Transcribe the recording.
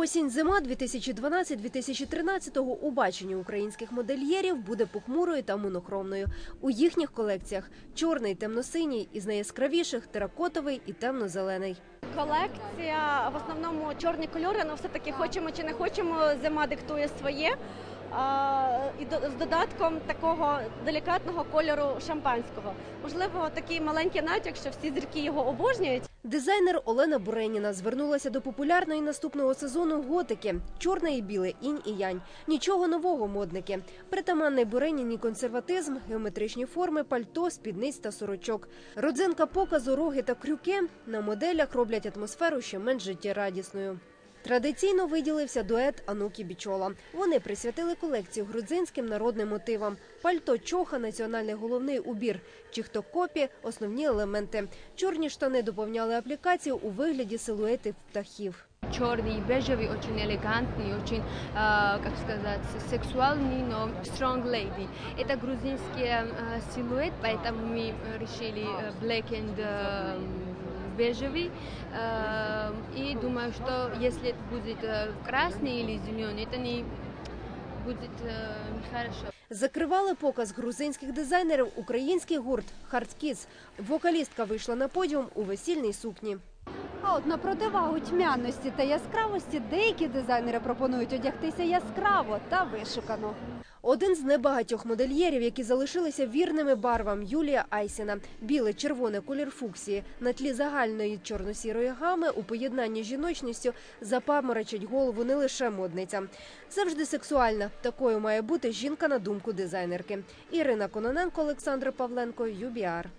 Осінь зима 2012-2013 у баченні українських модельєрів буде похмурою та монохромною. У їхніх колекціях чорний, темно-синій, із найяскравіших теракотовий і темно-зелений. Колекція в основному чорні кольори, але все-таки хочемо чи не хочемо, зима диктує своє. І з додатком такого делікатного кольору шампанського. Можливо, такий маленький натяк, що всі зірки його обожнюють. Дизайнер Олена Буреніна звернулася до популярної наступного сезону готики чорне і біле, інь і янь. Нічого нового, модники. Притаманний Буреніні консерватизм, геометричні форми, пальто, спідниць та сорочок. Родзинка показу, роги та крюки на моделях роблять атмосферу ще менш життєрадісною. Традиційно виділився дует Анукі Бічола. Вони присвятили колекцію грузинським народним мотивам: пальто, чоха, національний головний убір, чихтокопі, основні елементи. Чорні штани доповняли аплікацію у вигляді силуетів птахів. черный, бежевый, очень элегантный, очень, а, как сказать, сексуальный, но strong lady. Это грузинский а, силуэт, поэтому мы решили э, black and э, бежевый. А, И думаю, что если это будет э, красный или зеленый, это не будет э, нехорошо. Закривали показ грузинських дизайнерів український гурт Хардкіс. Вокалістка вийшла на подіум у весільній сукні. А от на противагу тьмяності та яскравості деякі дизайнери пропонують одягтися яскраво та вишукано. Один з небагатьох модельєрів, які залишилися вірними барвам Юлія Айсіна. Біле, червоне колір фуксії на тлі загальної чорно-сірої гами у поєднанні з жіночністю запаморочить голову не лише модниця. Завжди сексуальна. Такою має бути жінка на думку дизайнерки. Ірина Кононенко, Олександр Павленко, ЮБІАР.